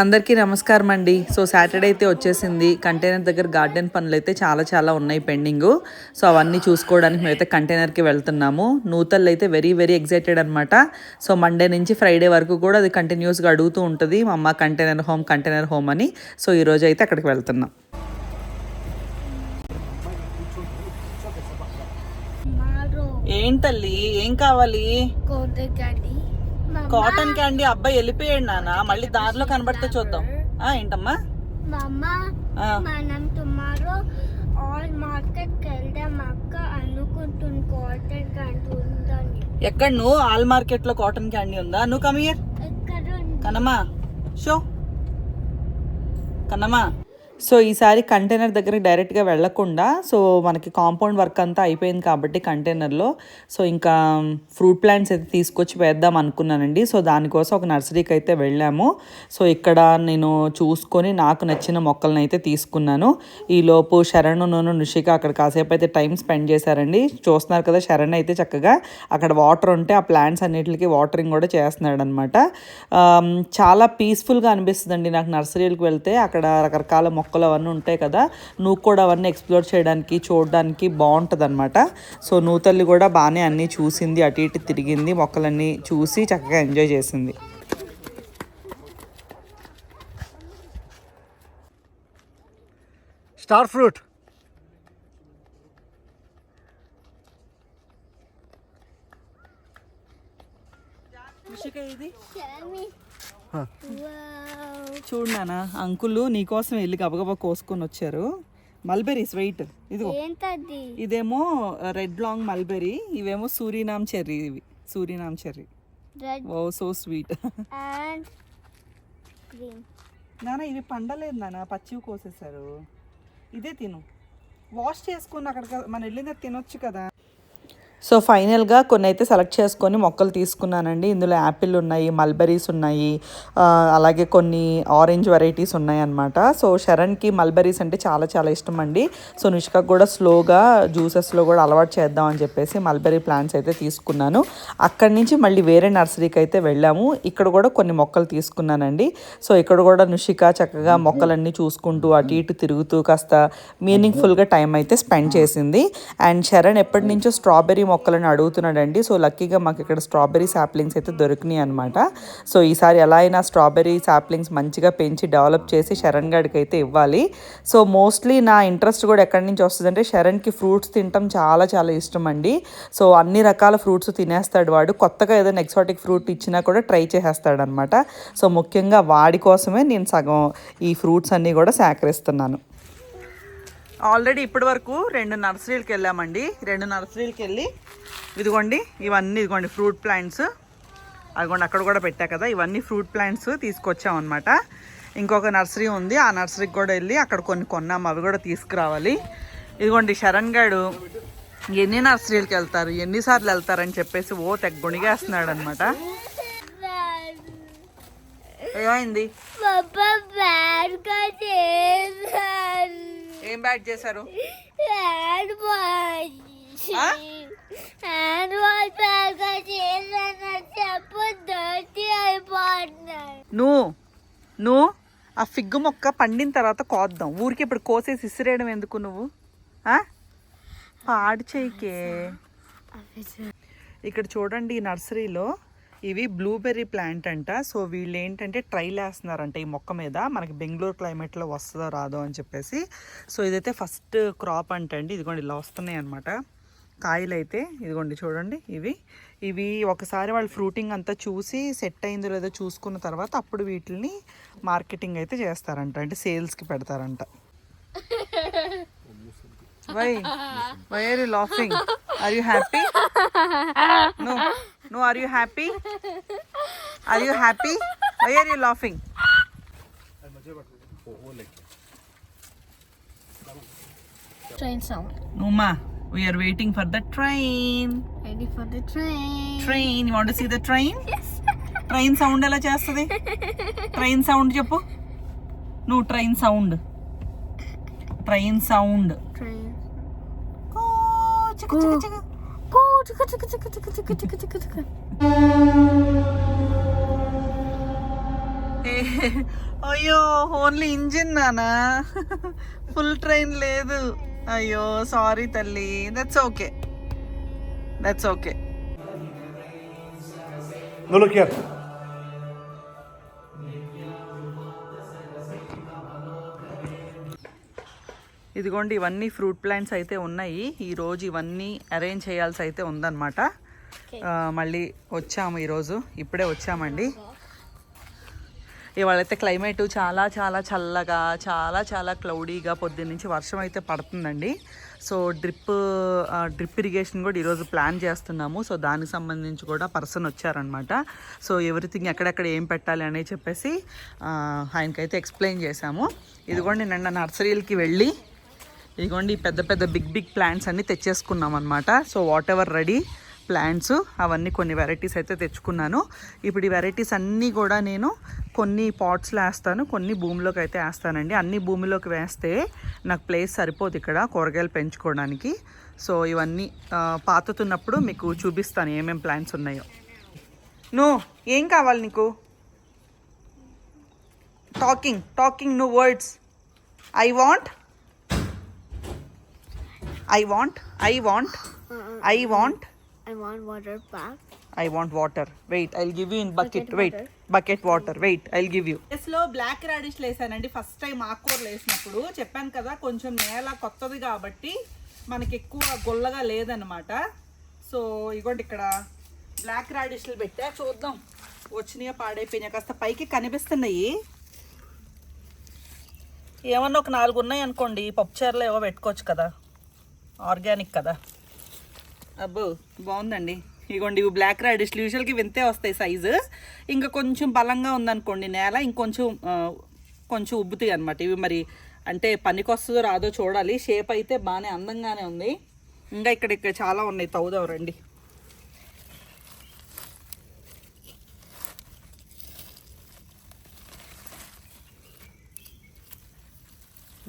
అందరికీ నమస్కారం అండి. సో సాటర్డే అయితే వచ్చేసింది. కంటైనర్ దగ్గర గార్డెన్ పనులు అయితే చాలా చాలా ఉన్నాయి పెండింగ్. సో అవన్నీ చూసుకోవడానికి మేమైతే కంటైనర్కి వెళ్తున్నాము. నూతల్ అయితే వెరీ వెరీ ఎగ్జైటెడ్ అనమాట సో మండే నుంచి ఫ్రైడే వరకు కూడా అది కంటిన్యూస్గా అడుగుతూ ఉంటుంది. మా అమ్మ కంటైనర్ హోమ్ కంటైనర్ హోమ్ అని. సో ఈరోజు అయితే అక్కడికి వెళ్తున్నాం. ఏంటల్లి ఏం కావాలి? కాటన్ క్యాండీ అబ్బాయి వెళ్ళిపోయాడు నాన్న. మళ్ళీ దారిలో కనబడితే చూద్దాం. ఆ, ఏంటమ్మా? మనం టుమారో ఆల్ మార్కెట్ వెళ్దాం అక్క అనుకుంటుంది. కాటన్ గంట ఉందని. ఎక్కడ నువ్వు? ఆల్ మార్కెట్లో కాటన్ క్యాండీ ఉందా? నువ్వు కమియర్ కన్నమ్మా షో. కన్నమ్మా సో ఈసారి కంటైనర్ దగ్గర డైరెక్ట్గా వెళ్ళకుండా సో మనకి కాంపౌండ్ వర్క్ అంతా అయిపోయింది కాబట్టి కంటైనర్లో. సో ఇంకా ఫ్రూట్ ప్లాంట్స్ అయితే తీసుకొచ్చి వేద్దాం అనుకున్నానండి. సో దానికోసం ఒక నర్సరీకి అయితే వెళ్ళాము. సో ఇక్కడ నేను చూసుకొని నాకు నచ్చిన మొక్కలను అయితే తీసుకున్నాను. ఈలోపు శరణ్ నూనె నిషిక అక్కడ కాసేపు అయితే టైం స్పెండ్ చేశారండి. చూస్తున్నారు కదా శరణ్ అయితే చక్కగా అక్కడ వాటర్ ఉంటే ఆ ప్లాంట్స్ అన్నిటికీ వాటరింగ్ కూడా చేస్తున్నాడు అనమాట చాలా పీస్ఫుల్గా అనిపిస్తుందండి నాకు నర్సరీలకు వెళ్తే. అక్కడ రకరకాల మొక్కలు అవన్నీ ఉంటాయి కదా నువ్వు కూడా అవన్నీ ఎక్స్ప్లోర్ చేయడానికి చూడడానికి బాగుంటుంది అనమాట సో నూతల్లి కూడా బాగానే అన్నీ చూసింది అటు ఇటు తిరిగింది మొక్కలన్నీ చూసి చక్కగా ఎంజాయ్ చేసింది. స్టార్ ఫ్రూట్ ఇది? చూడు నాన్న అంకుల్ నీకోసం వెళ్ళి గబగబా కోసుకొని వచ్చారు. మల్బెరీస్ వెయిట్ ఇదిగో. ఇదేమో రెడ్ లాంగ్ మల్బెరీ ఇవేమో సూరీనామ్ చెర్రీ ఇవి. Suriname cherry. ఓ సో స్వీట్ నాన్న ఇవి పండలేదు నాన్న పచ్చివి కోసేసారు ఇదే తిను. వాష్ చేసుకుని అక్కడ మనం వెళ్ళింది తినొచ్చు కదా. సో ఫైనల్గా కొన్ని అయితే సెలెక్ట్ చేసుకొని మొక్కలు తీసుకున్నానండి. ఇందులో యాపిల్ ఉన్నాయి మల్బెరీస్ ఉన్నాయి అలాగే కొన్ని ఆరెంజ్ వెరైటీస్ ఉన్నాయి అన్నమాట సో శరణ్కి మల్బెరీస్ అంటే చాలా చాలా ఇష్టం అండి సో నిష్కకు కూడా స్లోగా జ్యూసెస్లో కూడా అలవాటు చేద్దాం అని చెప్పేసి మల్బెరీ ప్లాంట్స్ అయితే తీసుకున్నాను. అక్కడి నుంచి మళ్ళీ వేరే నర్సరీకి అయితే వెళ్ళాము. ఇక్కడ కూడా కొన్ని మొక్కలు తీసుకున్నానండి. సో ఇక్కడ కూడా నుషిక చక్కగా మొక్కలన్నీ చూసుకుంటూ అటు ఇటు తిరుగుతూ కాస్త మీనింగ్ఫుల్గా టైం అయితే స్పెండ్ చేసింది. అండ్ శరణ్ ఎప్పటి నుంచో స్ట్రాబెర్రీ మొక్కలను అడుగుతున్నాడండి. సో లక్కీగా మాకు ఇక్కడ స్ట్రాబెర్రీ సాప్లింగ్స్ అయితే దొరికినాయి అనమాట సో ఈసారి ఎలా అయినా స్ట్రాబెర్రీ సాప్లింగ్స్ మంచిగా పెంచి డెవలప్ చేసి శరణ్ గడికి అయితే ఇవ్వాలి. సో మోస్ట్లీ నా ఇంట్రెస్ట్ కూడా ఎక్కడి నుంచి వస్తుందంటే శరణ్కి ఫ్రూట్స్ తినటం చాలా చాలా ఇష్టం అండి సో అన్ని రకాల ఫ్రూట్స్ తినేస్తాడు వాడు. కొత్తగా ఏదైనా ఎక్సాటిక్ ఫ్రూట్ ఇచ్చినా కూడా ట్రై చేసేస్తాడు అనమాట సో ముఖ్యంగా వాడి కోసమే నేను సగం ఈ ఫ్రూట్స్ అన్నీ కూడా సేకరిస్తున్నాను. ఆల్రెడీ ఇప్పటి వరకు రెండు నర్సరీలకు వెళ్ళామండి. రెండు నర్సరీలకు వెళ్ళి ఇదిగోండి ఇవన్నీ ఇదిగోండి ఫ్రూట్ ప్లాంట్స్. అదిగోండి అక్కడ కూడా పెట్టా కదా ఇవన్నీ ఫ్రూట్ ప్లాంట్స్ తీసుకొచ్చాం అనమాట ఇంకొక నర్సరీ ఉంది ఆ నర్సరీకి కూడా వెళ్ళి అక్కడ కొన్ని కొన్నాం అవి కూడా తీసుకురావాలి. ఇదిగోండి శరణ్ గాడు ఎన్ని నర్సరీలకు వెళ్తారు ఎన్నిసార్లు వెళ్తారని చెప్పేసి ఓ తెగ గుణిగేస్తున్నాడు అనమాట ఏమైంది? ఏం బ్యాట్ చేశారు? నువ్వు నువ్వు ఆ ఫిగ్గు మొక్క పండిన తర్వాత కోద్దాం. ఊరికి ఇప్పుడు కోసేసి ఇసిరేయడం ఎందుకు నువ్వు? ఆ? పాడు చేయకే. ఇక్కడ చూడండి ఈ నర్సరీలో ఇవి బ్లూబెర్రీ ప్లాంట్ అంట. సో వీళ్ళు ఏంటంటే ట్రైల్ వేస్తున్నారంట ఈ మొక్క మీద. మనకి బెంగళూరు క్లైమేట్లో వస్తుందో రాదో అని చెప్పేసి. సో ఇదైతే ఫస్ట్ క్రాప్ అంటండి. ఇదిగోండి ఇలా వస్తున్నాయి అనమాట కాయలు అయితే ఇదిగోండి చూడండి ఇవి. ఇవి ఒకసారి వాళ్ళు ఫ్రూటింగ్ అంతా చూసి సెట్ అయిందో లేదో చూసుకున్న తర్వాత అప్పుడు వీటిని మార్కెటింగ్ అయితే చేస్తారంట. అంటే సేల్స్కి పెడతారంట. Why why are you laughing? Are you happy? No no are you happy? Are you happy? Why are you laughing? Train sound నుమ్మా we're waiting for the train train want see the train train sound ఎలా చేస్తుంది? Train sound చెప్పు. నువ్వు train sound train sound అయ్యో only engine నానా? Full train లేదు. అయ్యో sorry తల్లి. That's okay that's okay No look here. ఇదిగోండి ఇవన్నీ ఫ్రూట్ ప్లాంట్స్ అయితే ఉన్నాయి. ఈ రోజు ఇవన్నీ అరేంజ్ చేయాల్సి అయితే ఉందన్నమాట. మళ్ళీ వచ్చాము ఈరోజు. ఇప్పుడే వచ్చామండి. ఇవాళైతే క్లైమేట్ చాలా చాలా చల్లగా చాలా చాలా క్లౌడీగా పొద్దున్న నుంచి వర్షం అయితే పడుతుందండి. సో డ్రిప్ డ్రిప్ ఇరిగేషన్ కూడా ఈరోజు ప్లాన్ చేస్తున్నాము. సో దానికి సంబంధించి కూడా పర్సన్ వచ్చారనమాట సో ఎవ్రీథింగ్ ఎక్కడెక్కడ ఏం పెట్టాలి అని చెప్పేసి ఆయనకైతే ఎక్స్ప్లెయిన్ చేశాము. ఇదిగోండి నిన్న నర్సరీలకి వెళ్ళి ఇదిగోండి పెద్ద పెద్ద బిగ్ బిగ్ ప్లాంట్స్ అన్నీ తెచ్చేసుకున్నాం అనమాట so whatever ready plants అవన్నీ కొన్ని వెరైటీస్ అయితే తెచ్చుకున్నాను. ఇప్పుడు ఈ వెరైటీస్ అన్నీ కూడా నేను కొన్ని పాట్స్లో వేస్తాను కొన్ని భూమిలోకి అయితే వేస్తానండి. అన్ని భూమిలోకి వేస్తే నాకు ప్లేస్ సరిపోదు ఇక్కడ కూరగాయలు పెంచుకోవడానికి. సో ఇవన్నీ పాతుతున్నప్పుడు మీకు చూపిస్తాను ఏమేమి ప్లాంట్స్ ఉన్నాయో. నువ్వు ఏం కావాలి నీకు? టాకింగ్ టాకింగ్ నువ్వు words I want I want I want I want I want water back. I want water wait I give you in bucket Bucket. Wait water. Bucket water wait I give you లో black radish వేసానండి first time ఆకుకూరలు వేసినప్పుడు చెప్పాను కదా కొంచెం నేల కొత్తది కాబట్టి మనకి ఎక్కువ గొల్లగా లేదనమాట సో ఇగోండి ఇక్కడ బ్లాక్ రాడిష్లు పెట్టా. చూద్దాం. వచ్చినాయో పాడైపోయినాయి? కాస్త పైకి కనిపిస్తున్నాయి. ఏమన్నా ఒక నాలుగు ఉన్నాయి అనుకోండి. పప్పుచారులో ఏవో పెట్టుకోవచ్చు కదా. ఆర్గానిక్ కదా. అబ్బో బాగుందండి. ఇగోండి ఇవి బ్లాక్ రాడిష్లు యూజువల్గా వింతే వస్తాయి సైజు ఇంకా కొంచెం బలంగా ఉందనుకోండి నేల ఇంకొంచెం కొంచెం ఉబ్బుతాయి అనమాట ఇవి మరి అంటే పనికొస్తుందో రాదో చూడాలి. షేప్ అయితే బాగానే అందంగానే ఉంది. ఇంకా ఇక్కడ ఇక్కడ చాలా ఉన్నాయి. తవ్వుదాం రండి.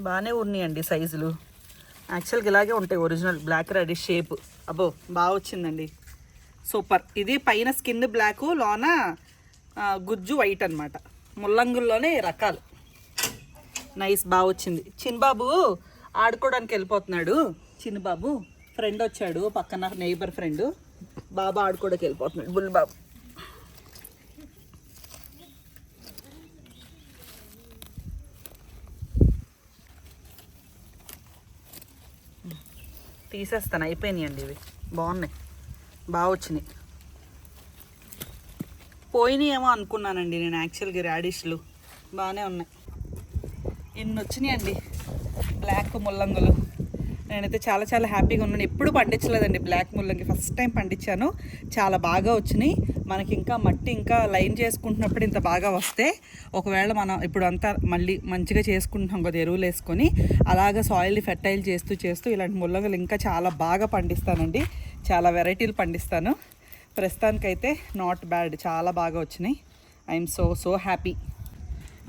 బాగానే ఉన్నాయండి సైజులు యాక్చువల్గా ఇలాగే ఉంటాయి ఒరిజినల్ బ్లాక్ రెడ్ షేప్ అబ్బో బాగా వచ్చిందండి. సూపర్. ఇది పైన స్కిన్ బ్లాక్ లోన గుజ్జు వైట్ అన్నమాట. ముల్లంగుల్లోనే రకాలు. నైస్ బాగా వచ్చింది. చిన్నబాబు ఆడుకోవడానికి వెళ్ళిపోతున్నాడు. చిన్నబాబు ఫ్రెండ్ వచ్చాడు పక్కన నైబర్ ఫ్రెండ్. బాబు ఆడుకోవడానికి వెళ్ళిపోతున్నాడు. బుల్ తీసేస్తాను. అయిపోయినాయండి ఇవి. బాగున్నాయి. బాగా వచ్చినాయి. పోయినాయేమో అనుకున్నానండి నేను యాక్చువల్గా రాడిష్లు. బాగానే ఉన్నాయి. ఇన్ని వచ్చినాయండి బ్లాక్ ముల్లంగులు. నేనైతే చాలా చాలా హ్యాపీగా ఉన్నాను. ఎప్పుడు పండించలేదండి బ్లాక్ ముల్లంగి. ఫస్ట్ టైం పండించాను. చాలా బాగా వచ్చినాయి. మనకి ఇంకా మట్టి ఇంకా లైన్ చేసుకుంటున్నప్పుడు ఇంత బాగా వస్తే ఒకవేళ మనం ఇప్పుడు అంతా మళ్ళీ మంచిగా చేసుకుంటున్నాం కదా ఎరువులు వేసుకొని అలాగ సాయిల్ని ఫెర్టైల్ చేస్తూ చేస్తూ ఇలాంటి ముల్లంగులు ఇంకా చాలా బాగా పండిస్తానండి. చాలా వెరైటీలు పండిస్తాను. ప్రస్తుతానికైతే నాట్ బ్యాడ్ చాలా బాగా వచ్చినాయి. ఐఎమ్ సో సో హ్యాపీ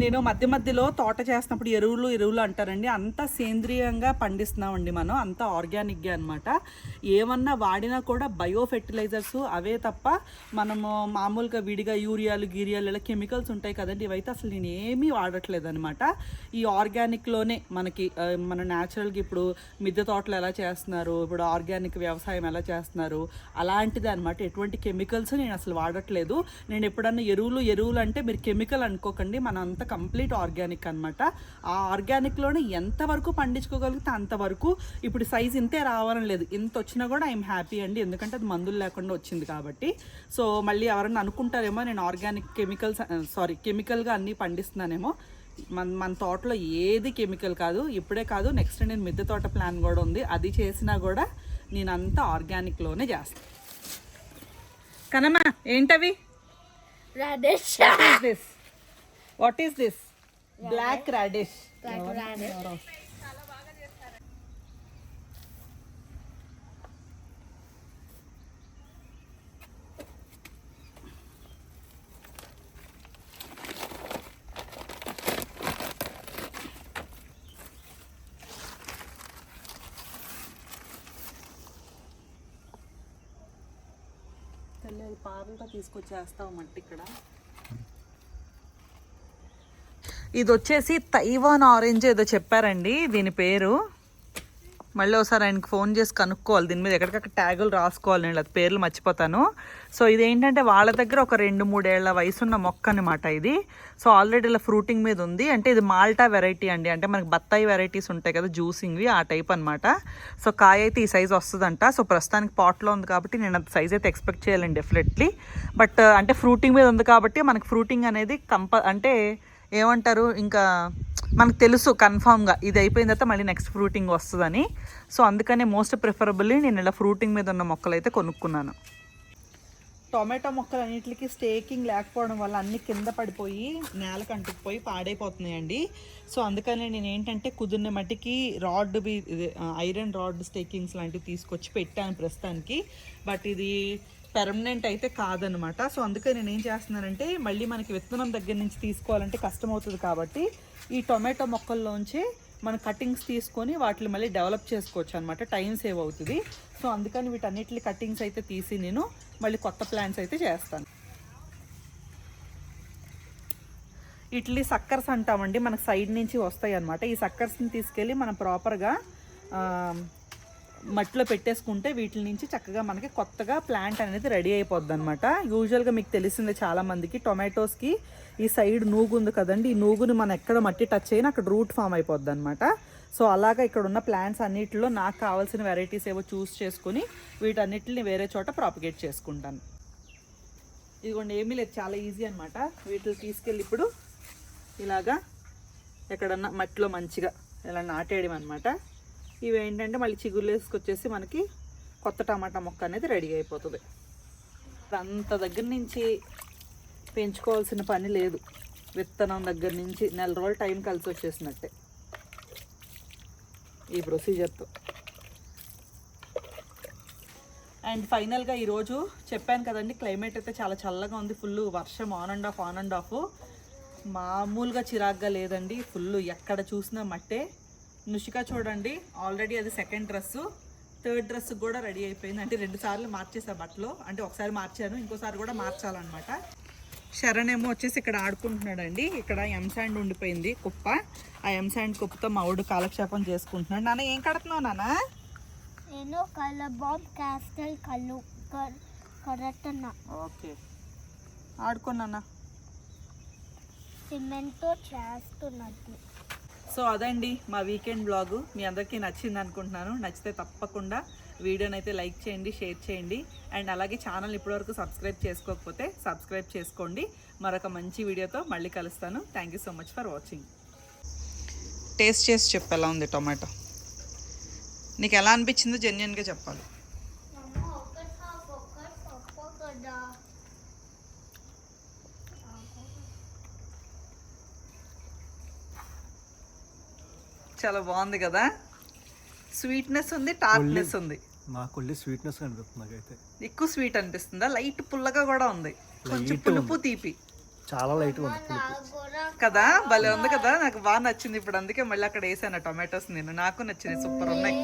నేను మధ్య మధ్యలో తోట చేస్తున్నప్పుడు ఎరువులు ఎరువులు అంటారండి. అంతా సేంద్రియంగా పండిస్తున్నామండి మనం. అంతా ఆర్గానిక్గా అనమాట ఏమన్నా వాడినా కూడా బయో ఫెర్టిలైజర్స్ అవే తప్ప మనము మామూలుగా విడిగా యూరియాలు గీరియాలు ఇలా కెమికల్స్ ఉంటాయి కదండి. ఇవైతే అసలు నేను ఏమీ వాడట్లేదు అనమాట ఈ ఆర్గానిక్లోనే మనకి మన న్యాచురల్గా ఇప్పుడు మిద్దె తోటలు ఎలా చేస్తున్నారు ఇప్పుడు ఆర్గానిక్ వ్యవసాయం ఎలా చేస్తున్నారు అలాంటిది అనమాట ఎటువంటి కెమికల్స్ నేను అసలు వాడట్లేదు. నేను ఎప్పుడన్నా ఎరువులు ఎరువులు అంటే మీరు కెమికల్ అనుకోకండి. మన అంతా కంప్లీట్ ఆర్గానిక్ అనమాట ఆ ఆర్గానిక్లోనే ఎంతవరకు పండించుకోగలిగితే అంతవరకు ఇప్పుడు సైజ్ ఇంతే రావాలని లేదు. ఇంత వచ్చినా కూడా ఐఎమ్ హ్యాపీ అండి. ఎందుకంటే అది మందులు లేకుండా వచ్చింది కాబట్టి. సో మళ్ళీ ఎవరన్నా అనుకుంటారేమో నేను ఆర్గానిక్ కెమికల్స్ సారీ కెమికల్గా అన్నీ పండిస్తున్నానేమో. మన మన తోటలో ఏది కెమికల్ కాదు ఇప్పుడే కాదు నెక్స్ట్ నేను మిద్దె తోట ప్లాన్ కూడా ఉంది. అది చేసినా కూడా నేను అంతా ఆర్గానిక్లోనే చేస్తాను కనమ్మా ఏంటవి? This what is this black radish Black radish. తెల్ల పాలతో తీసుకొచ్చేస్తావు మట్టి ఇక్కడ? ఇది వచ్చేసి తైవాన్ ఆరెంజ్ ఏదో చెప్పారండి. దీని పేరు. మళ్ళీ ఒకసారి ఆయనకి ఫోన్ చేసి కనుక్కోవాలి. దీని మీద ఎక్కడికక్కడ ట్యాగులు రాసుకోవాలి. నేను అది పేర్లు మర్చిపోతాను. సో ఇది ఏంటంటే వాళ్ళ దగ్గర ఒక రెండు మూడేళ్ళ వయసున్న మొక్క అనమాట ఇది. సో ఆల్రెడీ ఇలా ఫ్రూటింగ్ మీద ఉంది. అంటే ఇది మాల్టా వెరైటీ అండి. అంటే మనకి బత్తాయి వెరైటీస్ ఉంటాయి కదా జ్యూసింగ్వి ఆ టైప్ అనమాట సో కాయ అయితే ఈ సైజ్ వస్తుందంట. సో ప్రస్తుతానికి పాట్లో ఉంది కాబట్టి నేను అది సైజ్ అయితే ఎక్స్పెక్ట్ చేయాలండి డెఫినెట్లీ. బట్ అంటే ఫ్రూటింగ్ మీద ఉంది కాబట్టి మనకి ఫ్రూటింగ్ అనేది కంప అంటే ఏమంటారు? ఇంకా మనకు తెలుసు కన్ఫామ్గా ఇది అయిపోయిన తర్వాత మళ్ళీ నెక్స్ట్ ఫ్రూటింగ్ వస్తుందని. సో అందుకనే మోస్ట్ ప్రిఫరబుల్లీ నేను ఇలా ఫ్రూటింగ్ మీద ఉన్న మొక్కలు అయితే కొనుక్కున్నాను. టొమాటో మొక్కలు అన్నిటికి స్టేకింగ్ లేకపోవడం వల్ల అన్ని కింద పడిపోయి నేలకు అంటుకుపోయి పాడైపోతున్నాయండి. సో అందుకనే నేను ఏంటంటే కుదిరిన మట్టికి రాడ్ బి ఇది, ఐరన్ రాడ్ స్టేకింగ్స్ లాంటివి తీసుకొచ్చి పెట్టాను ప్రస్తుతానికి. బట్ ఇది పెర్మనెంట్ అయితే కాదనమాట సో అందుకే నేను ఏం చేస్తున్నానంటే మళ్ళీ మనకి విత్తనం దగ్గర నుంచి తీసుకోవాలంటే కష్టం అవుతుంది కాబట్టి ఈ టొమాటో మొక్కల్లోంచి మన కటింగ్స్ తీసుకొని వాటిని మళ్ళీ డెవలప్ చేసుకోవచ్చు అనమాట టైం సేవ్ అవుతుంది. సో అందుకని వీటన్నిటి కటింగ్స్ అయితే తీసి నేను మళ్ళీ కొత్త ప్లాన్స్ అయితే చేస్తాను. ఇడ్లీ సక్కర్స్ అంటామండి మనకు సైడ్ నుంచి వస్తాయి అనమాట ఈ సక్కర్స్ని తీసుకెళ్ళి మనం ప్రాపర్గా మట్టిలో పెట్టేసుకుంటే వీటి నుంచి చక్కగా మనకి కొత్తగా ప్లాంట్ అనేది రెడీ అయిపోద్ది అనమాట యూజువల్గా మీకు తెలిసిందే చాలామందికి టొమాటోస్కి ఈ సైడ్ నూగు ఉంది కదండి. ఈ నూగుని మనం ఎక్కడ మట్టి టచ్ అయినా అక్కడ రూట్ ఫామ్ అయిపోద్ది అనమాట సో అలాగా ఇక్కడ ఉన్న ప్లాంట్స్ అన్నిటిలో నాకు కావాల్సిన వెరైటీస్ ఏవో చూస్ చేసుకొని వీటన్నిటిని వేరే చోట ప్రాపగేట్ చేసుకుంటాను. ఇదిగోండి ఏమీ లేదు. చాలా ఈజీ అనమాట వీటిని తీసుకెళ్ళి ఇప్పుడు ఇలాగా ఎక్కడన్నా మట్టిలో మంచిగా ఇలా నాటేయడం అనమాట ఇవి ఏంటంటే మళ్ళీ చిగురు వేసుకొచ్చేసి మనకి కొత్త టమాటా మొక్క అనేది రెడీ అయిపోతుంది. అంత దగ్గర నుంచి పెంచుకోవాల్సిన పని లేదు. విత్తనం దగ్గర నుంచి నెల రోజులు టైం కలిసి వచ్చేసినట్టే. ఈ ప్రొసీజర్తో అండ్ ఫైనల్గా ఈరోజు చెప్పాను కదండి క్లైమేట్ అయితే చాలా చల్లగా ఉంది ఫుల్ వర్షం on and off on and off. మామూలుగా చిరాగ్గా లేదండి ఫుల్ ఎక్కడ చూసినా మట్టే. నుషిక చూడండి. ఆల్రెడీ అది సెకండ్ డ్రెస్ థర్డ్ డ్రెస్ కూడా రెడీ అయిపోయింది. అంటే రెండు సార్లు మార్చేసా బట్టలు. అంటే ఒకసారి మార్చాను ఇంకోసారి కూడా మార్చాలన్నమాట. శరణ్ ఏమో వచ్చేసి ఇక్కడ ఆడుకుంటున్నాడండి. ఇక్కడ ఎం శాండ్ ఉండిపోయింది కుప్ప. ఆ ఎం శాండ్ కుప్పతో మావుడు కాలక్షేపం చేసుకుంటున్నాడు. నాన్న ఏం కడుతున్నావు నాన్న? నేను కలర్ బాంబ్ క్యాస్టల్ కళ్ళు కరెక్ట్న ఓకే. ఆడుకున్నానా సిమెంట్తో చేస్తున్నట్టు. సో అదండి మా వీకెండ్ బ్లాగ్. మీ అందరికీ నచ్చింది అనుకుంటున్నాను. నచ్చితే తప్పకుండా వీడియోని అయితే లైక్ చేయండి షేర్ చేయండి. అండ్ అలాగే ఛానల్ ఇప్పటివరకు సబ్స్క్రైబ్ చేసుకోకపోతే సబ్స్క్రైబ్ చేసుకోండి. మరొక మంచి వీడియోతో మళ్ళీ కలుస్తాను. Thank you so much for watching taste చేసి చెప్పు ఎలా ఉంది టొమాటో. నీకు ఎలా అనిపించిందో జెన్యున్గా చెప్పాలి. చాలా బాగుంది కదా. స్వీట్నెస్ ఉంది టార్ట్నెస్ ఉంది. నాకు స్వీట్నెస్ నాకైతే. ఎక్కువ స్వీట్ అనిపిస్తుందా? లైట్ పుల్లగా కూడా ఉంది. కొంచెం పులుపు తీపి. చాలా లైట్గా ఉంది కదా? భలే ఉంది కదా? నాకు బాగా నచ్చింది ఇప్పుడు. అందుకే మళ్ళీ అక్కడ వేసాను టొమాటోస్ నేను నాకు నచ్చింది సూపర్ ఉన్నాయి.